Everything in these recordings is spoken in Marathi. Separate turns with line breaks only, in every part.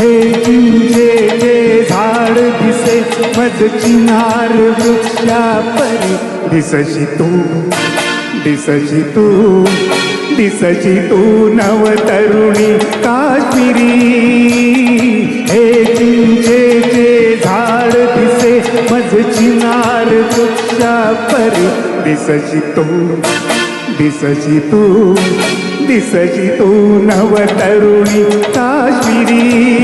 चिंचेचे झाड दिसे मध चिनार वृक्षा परी दिसशी तू दिसशी तू दिसशी तू नव तरुणी काश्मिरी. हे चिंचेचे झाड दिसे मध चिनार वृक्षा परी दिसशी तू दिसशी तू दिसशी तू नव तरुणी काश्मिरी.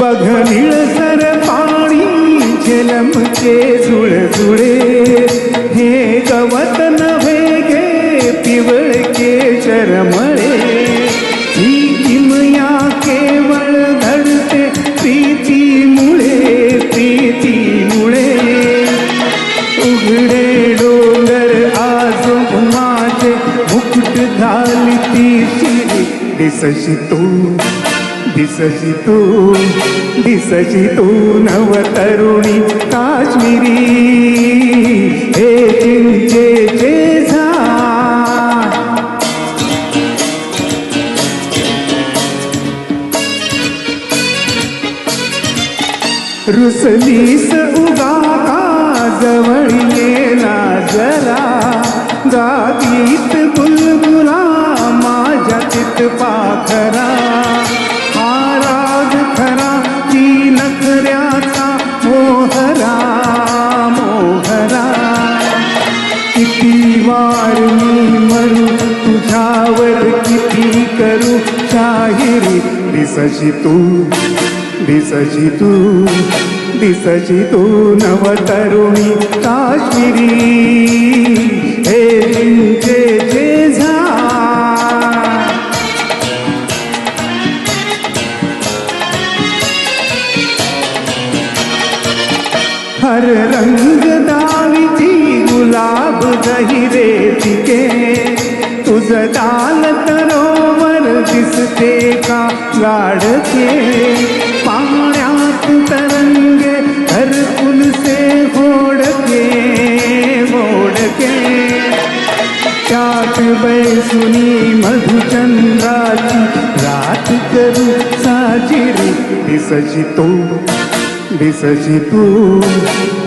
बघ निळसर पाणी झेलमचे जुळजुळे हे गवत नव्हे गे पिवळके शरमळे ही किमया केवळ घडते प्रीतीमुळे प्रीतीमुळे. उघडे डोंगर आज माझे मुकुट घालती दिसशी तू. दिसशी तू दिसशी तू नव तरुणी काश्मीरी. हे चिंचेचे झाड रुसलीस उगा का जवळ गेला जरा. गातीत बुलबुला माझ्या चित पाखरा. तुझ्यावर किती करू शाहिरी? दिसशी तू दिसशी तू दिसशी तू नव तरुणी काश्मीरी. हे चिंचेचे झाड हर रंग दिसते का लाडके? पाण्यात तरंगे हर से होडके होडके त्यात बैसुनी मधुचंद्राची रात करू साजिरी. दिसशी तू दिसशी तू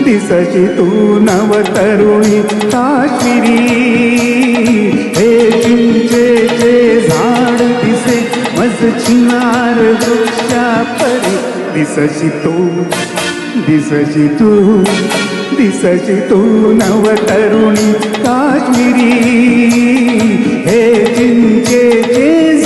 दिसशी तू नवतरुणी तरुणी मज चिनार वृक्षा परी दिसशी तू दिसशी तू दिसशी तू नवतरुणी काश्मीरी. हे चिंचेचे